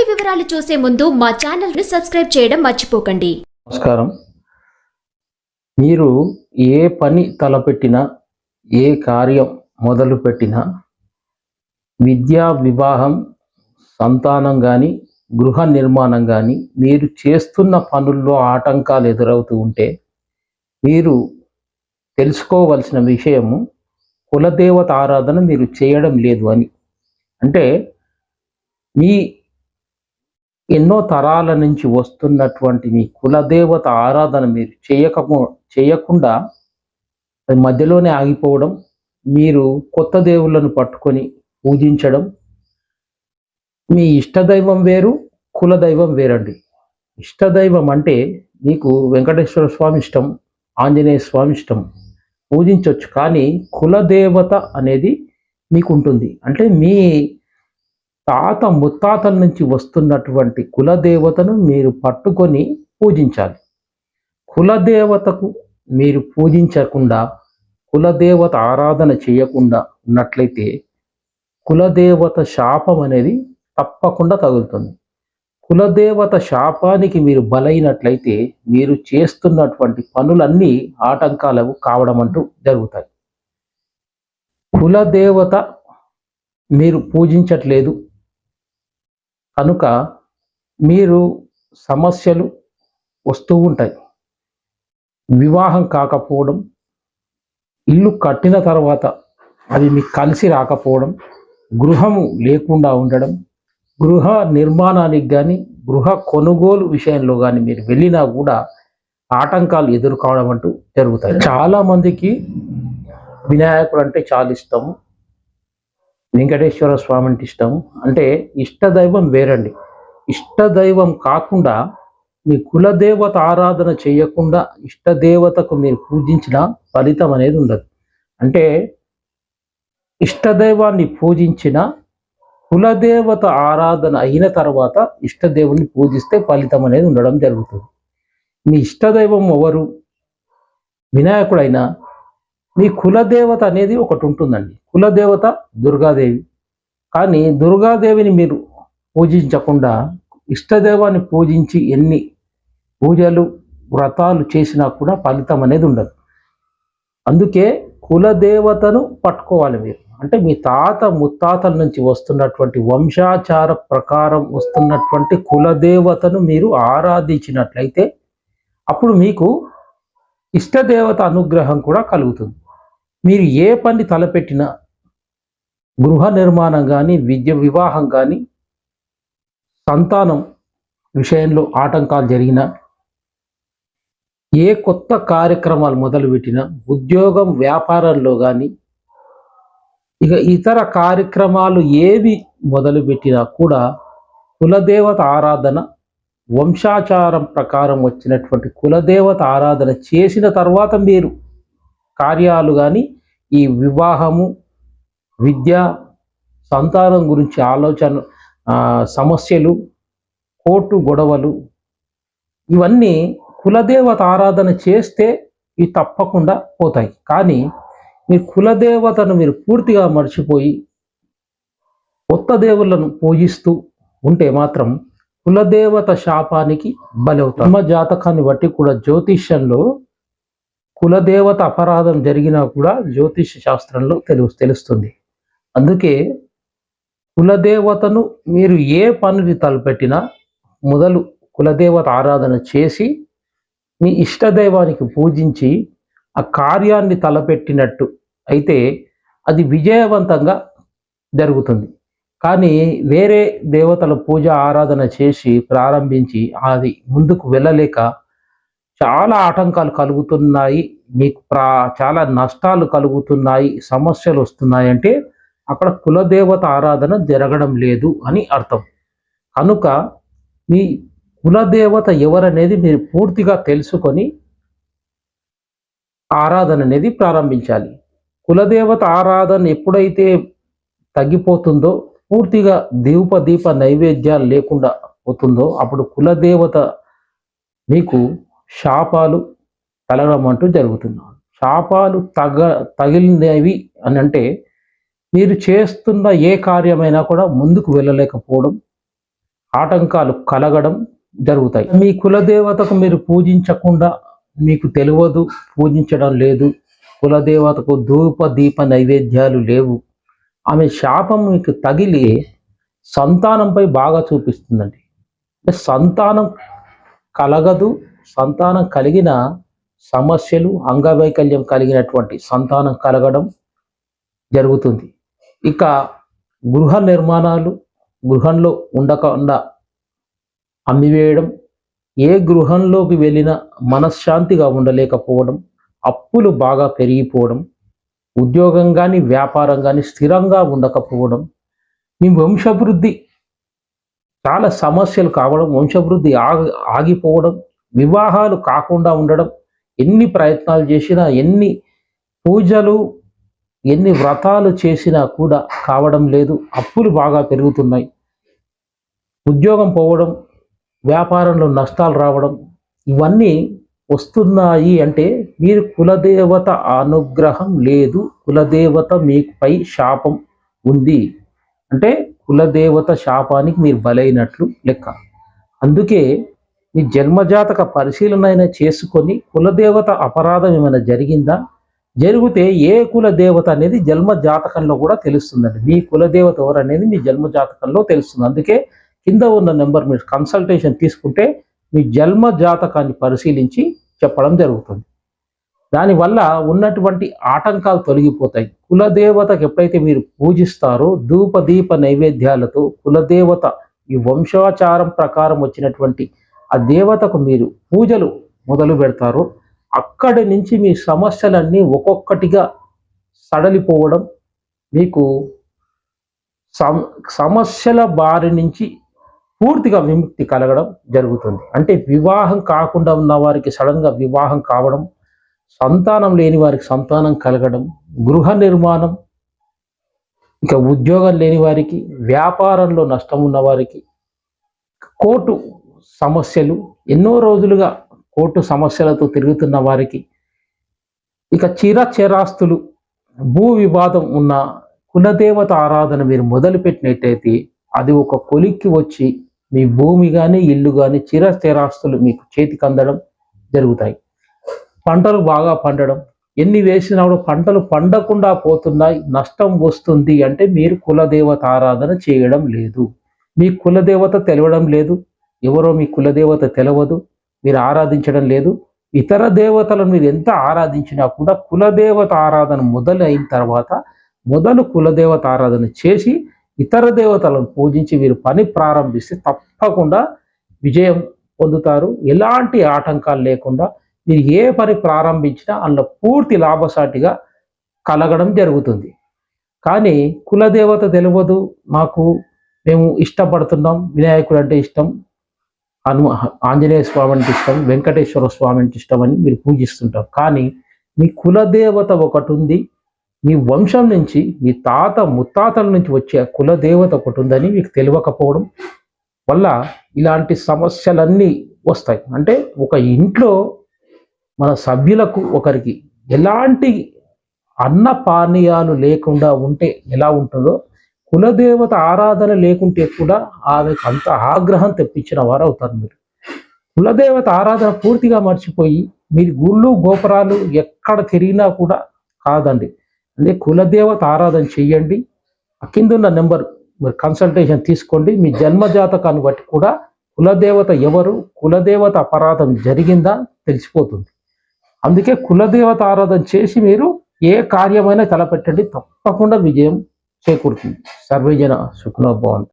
పూర్తి వివరాలు చూసే ముందు మా ఛానల్ని సబ్స్క్రైబ్ చేయడం మర్చిపోకండి. నమస్కారం. మీరు ఏ పని తలపెట్టినా ఏ కార్యం మొదలుపెట్టినా విద్యా వివాహం సంతానం కానీ గృహ నిర్మాణం కానీ మీరు చేస్తున్న పనుల్లో ఆటంకాలు ఎదురవుతూ ఉంటే మీరు తెలుసుకోవలసిన విషయము కులదేవత ఆరాధన మీరు చేయడం లేదు అని. అంటే మీ ఎన్నో తరాల నుంచి వస్తున్నటువంటి మీ కులదేవత ఆరాధన మీరు చేయక చేయకుండా మధ్యలోనే ఆగిపోవడం మీరు కొత్త దేవుళ్ళను పట్టుకొని పూజించడం మీ ఇష్టదైవం వేరు కులదైవం వేరండి. ఇష్టదైవం అంటే మీకు వెంకటేశ్వర స్వామి ఇష్టం ఆంజనేయ స్వామి ఇష్టం పూజించవచ్చు కానీ కులదేవత అనేది మీకు ఉంటుంది అంటే మీ తాత ముత్తాతల నుంచి వస్తున్నటువంటి కులదేవతను మీరు పట్టుకొని పూజించాలి. కులదేవతకు మీరు పూజించకుండా కులదేవత ఆరాధన చేయకుండా ఉన్నట్లయితే కులదేవత శాపం అనేది తప్పకుండా తగులుతుంది. కులదేవత శాపానికి మీరు బలైనట్లయితే మీరు చేస్తున్నటువంటి పనులన్నీ ఆటంకాలకు కావడం అంటూ జరుగుతాయి. కులదేవత మీరు పూజించట్లేదు కనుక మీరు సమస్యలు వస్తూ ఉంటాయి. వివాహం కాకపోవడం ఇల్లు కట్టిన తర్వాత అది మీకు కలిసి రాకపోవడం గృహము లేకుండా ఉండడం గృహ నిర్మాణానికి కానీ గృహ కొనుగోలు విషయంలో కానీ మీరు వెళ్ళినా కూడా ఆటంకాలు ఎదుర్కోవడం అంటూ జరుగుతాయి. చాలా మందికి వినాయకుడు అంటే చాలా ఇష్టము. వెంకటేశ్వర స్వామి అంటే ఇష్టం అంటే ఇష్టదైవం వేరండి. ఇష్టదైవం కాకుండా మీ కులదేవత ఆరాధన చేయకుండా ఇష్టదేవతకు మీరు పూజించిన ఫలితం అనేది ఉండదు. అంటే ఇష్టదైవాన్ని పూజించిన కులదేవత ఆరాధన అయిన తర్వాత ఇష్టదేవుని పూజిస్తే ఫలితం అనేది ఉండడం జరుగుతుంది. మీ ఇష్టదైవం ఎవరు? వినాయకుడైనా మీ కులదేవత అనేది ఒకటి ఉంటుందండి. కులదేవత దుర్గాదేవి. కానీ దుర్గాదేవిని మీరు పూజించకుండా ఇష్టదేవాన్ని పూజించి ఎన్ని పూజలు వ్రతాలు చేసినా కూడా ఫలితం అనేది ఉండదు. అందుకే కులదేవతను పట్టుకోవాలి మీరు. అంటే మీ తాత ముత్తాతల నుంచి వస్తున్నటువంటి వంశాచార ప్రకారం వస్తున్నటువంటి కులదేవతను మీరు ఆరాధించినట్లయితే అప్పుడు మీకు ఇష్టదేవత అనుగ్రహం కూడా కలుగుతుంది. మీరు ఏ పని తలపెట్టినా గృహ నిర్మాణం కానీ విద్య వివాహం కానీ సంతానం విషయంలో ఆటంకాలు జరిగినా ఏ కొత్త కార్యక్రమాలు మొదలుపెట్టినా ఉద్యోగం వ్యాపారంలో కానీ ఇక ఇతర కార్యక్రమాలు ఏవి మొదలుపెట్టినా కూడా కులదేవత ఆరాధన వంశాచారం ప్రకారం వచ్చినటువంటి కులదేవత ఆరాధన చేసిన తర్వాత మీరు కార్యాలు కానీ ఈ వివాహము విద్య సంతానం గురించి ఆలోచన సమస్యలు కోర్టు గొడవలు ఇవన్నీ కులదేవత ఆరాధన చేస్తే ఇవి తప్పకుండా పోతాయి. కానీ మీరు కులదేవతను మీరు పూర్తిగా మర్చిపోయి కొత్త దేవుళ్ళను పూజిస్తూ ఉంటే మాత్రం కులదేవత శాపానికి బలవుతాం జన్మ జాతకాన్ని బట్టి కూడా జ్యోతిష్యంలో కులదేవత అపరాధం జరిగినా కూడా జ్యోతిష శాస్త్రంలో తెలు తెలుస్తుంది. అందుకే కులదేవతను మీరు ఏ పనులు తలపెట్టినా మొదలు కులదేవత ఆరాధన చేసి మీ ఇష్టదైవానికి పూజించి ఆ కార్యాన్ని తలపెట్టినట్టు అయితే అది విజయవంతంగా జరుగుతుంది. కానీ వేరే దేవతల పూజ ఆరాధన చేసి ప్రారంభించి అది ముందుకు వెళ్ళలేక చాలా ఆటంకాలు కలుగుతున్నాయి. మీకు ప్రా చాలా నష్టాలు కలుగుతున్నాయి సమస్యలు వస్తున్నాయి అంటే అక్కడ కులదేవత ఆరాధన జరగడం లేదు అని అర్థం. కనుక మీ కులదేవత ఎవరనేది మీరు పూర్తిగా తెలుసుకొని ఆరాధన అనేది ప్రారంభించాలి. కులదేవత ఆరాధన ఎప్పుడైతే తగ్గిపోతుందో పూర్తిగా దీప దీప నైవేద్యాలు లేకుండా పోతుందో అప్పుడు కులదేవత మీకు శాపాలు తగలడం అంటూ జరుగుతుంది శాపాలు తగ తగిలినవి అని అంటే మీరు చేస్తున్న ఏ కార్యమైనా కూడా ముందుకు వెళ్ళలేకపోవడం ఆటంకాలు కలగడం జరుగుతాయి. మీ కులదేవతకు మీరు పూజించకుండా మీకు తెలియదు పూజించడం లేదు. కులదేవతకు ధూప దీప నైవేద్యాలు లేవు. ఆమె శాపం మీకు తగిలి సంతానంపై బాగా చూపిస్తుందండి. అంటే సంతానం కలగదు సంతానం కలిగిన సమస్యలు అంగవైకల్యం కలిగినటువంటి సంతానం కలగడం జరుగుతుంది. ఇక గృహ నిర్మాణాలు గృహంలో ఉండకుండా అమ్మివేయడం ఏ గృహంలోకి వెళ్ళినా మనశ్శాంతిగా ఉండలేకపోవడం అప్పులు బాగా పెరిగిపోవడం ఉద్యోగం కానీ వ్యాపారం కానీ స్థిరంగా ఉండకపోవడం మీ వంశవృద్ధి చాలా సమస్యలు కావడం వంశవృద్ధి ఆగి ఆగిపోవడం వివాహాలు కాకుండా ఉండడం ఎన్ని ప్రయత్నాలు చేసినా ఎన్ని పూజలు ఎన్ని వ్రతాలు చేసినా కూడా కావడం లేదు. అప్పులు బాగా పెరుగుతున్నాయి. ఉద్యోగం పోవడం వ్యాపారంలో నష్టాలు రావడం ఇవన్నీ వస్తున్నాయి అంటే మీరు కులదేవత అనుగ్రహం లేదు కులదేవత మీపై శాపం ఉంది. అంటే కులదేవత శాపానికి మీరు బలైనట్లు లెక్క. అందుకే మీ జన్మజాతక పరిశీలన అయినా చేసుకొని కులదేవత అపరాధం ఏమైనా జరిగిందా? జరిగితే ఏ కుల దేవత అనేది జన్మ జాతకంలో కూడా తెలుస్తుందండి. మీ కులదేవత ఎవరు అనేది మీ జన్మ జాతకంలో తెలుస్తుంది. అందుకే కింద ఉన్న నెంబర్ మీరు కన్సల్టేషన్ తీసుకుంటే మీ జన్మ జాతకాన్ని పరిశీలించి చెప్పడం జరుగుతుంది. దానివల్ల ఉన్నటువంటి ఆటంకాలు తొలగిపోతాయి. కులదేవతకు ఎప్పుడైతే మీరు పూజిస్తారో ధూప దీప నైవేద్యాలతో కులదేవత ఈ వంశాచారం ప్రకారం వచ్చినటువంటి ఆ దేవతకు మీరు పూజలు మొదలు పెడతారో. అక్కడి నుంచి మీ సమస్యలన్నీ ఒక్కొక్కటిగా సడలిపోవడం మీకు సమస్యల బారి నుంచి పూర్తిగా విముక్తి కలగడం జరుగుతుంది. అంటే వివాహం కాకుండా ఉన్న వారికి సడన్గా వివాహం కావడం సంతానం లేని వారికి సంతానం కలగడం గృహ నిర్మాణం ఇక ఉద్యోగం లేని వారికి వ్యాపారంలో నష్టం ఉన్న వారికి కోర్టు సమస్యలు ఎన్నో రోజులుగా కోర్టు సమస్యలతో తిరుగుతున్న వారికి ఇక చిర చిరాస్తులు భూ వివాదం ఉన్న కులదేవత ఆరాధన మీరు మొదలుపెట్టినట్టయితే అది ఒక కొలిక్కి వచ్చి మీ భూమి కానీ ఇల్లు కానీ చిరస్థిరాస్తులు మీకు చేతికి అందడం జరుగుతాయి. పంటలు బాగా పండడం ఎన్ని వేసినా కూడా పంటలు పండకుండా పోతున్నాయి నష్టం వస్తుంది అంటే మీరు కులదేవత ఆరాధన చేయడం లేదు. మీ కులదేవత తెలవడం లేదు ఎవరో మీ కులదేవత తెలవదు మీరు ఆరాధించడం లేదు. ఇతర దేవతలను మీరు ఎంత ఆరాధించినా కూడా కులదేవత ఆరాధన మొదలైన తర్వాత మొదలు కులదేవత ఆరాధన చేసి ఇతర దేవతలను పూజించి మీరు పని ప్రారంభిస్తే తప్పకుండా విజయం పొందుతారు. ఎలాంటి ఆటంకాలు లేకుండా మీరు ఏ పని ప్రారంభించినా అందులో పూర్తి లాభసాటిగా కలగడం జరుగుతుంది. కానీ కులదేవత తెలియదు మాకు మేము ఇష్టపడుతున్నాం వినాయకుడు అంటే ఇష్టం హను ఆంజనేయ స్వామి అంటే ఇష్టం వెంకటేశ్వర స్వామి అంటే ఇష్టం అని మీరు పూజిస్తుంటారు. కానీ మీ కులదేవత ఒకటి ఉంది మీ వంశం నుంచి మీ తాత ముత్తాతల నుంచి వచ్చే కులదేవత ఒకటి ఉందని మీకు తెలియకపోవడం వల్ల ఇలాంటి సమస్యలన్నీ వస్తాయి. అంటే ఒక ఇంట్లో మన సభ్యులకు ఒకరికి ఎలాంటి అన్న పానీయాలు లేకుండా ఉంటే ఎలా ఉంటుందో కులదేవత ఆరాధన లేకుంటే కూడా ఆమెకు అంత ఆగ్రహం తెప్పించిన వారు అవుతారు మీరు. కులదేవత ఆరాధన పూర్తిగా మర్చిపోయి మీరు గుళ్ళు గోపురాలు ఎక్కడ తిరిగినా కూడా కాదండి. అదే కులదేవత ఆరాధన చెయ్యండి కిందున్న కింద ఉన్న నెంబర్ మీరు కన్సల్టేషన్ తీసుకోండి. మీ జన్మ జాతకాన్ని బట్టి కూడా కులదేవత ఎవరు కులదేవత అపరాధం జరిగిందా తెలిసిపోతుంది. అందుకే కులదేవత ఆరాధన చేసి మీరు ఏ కార్యమైనా తలపెట్టండి. తప్పకుండా విజయం చేకూరుతుంది. సర్వేజన సుఖనోభవంతి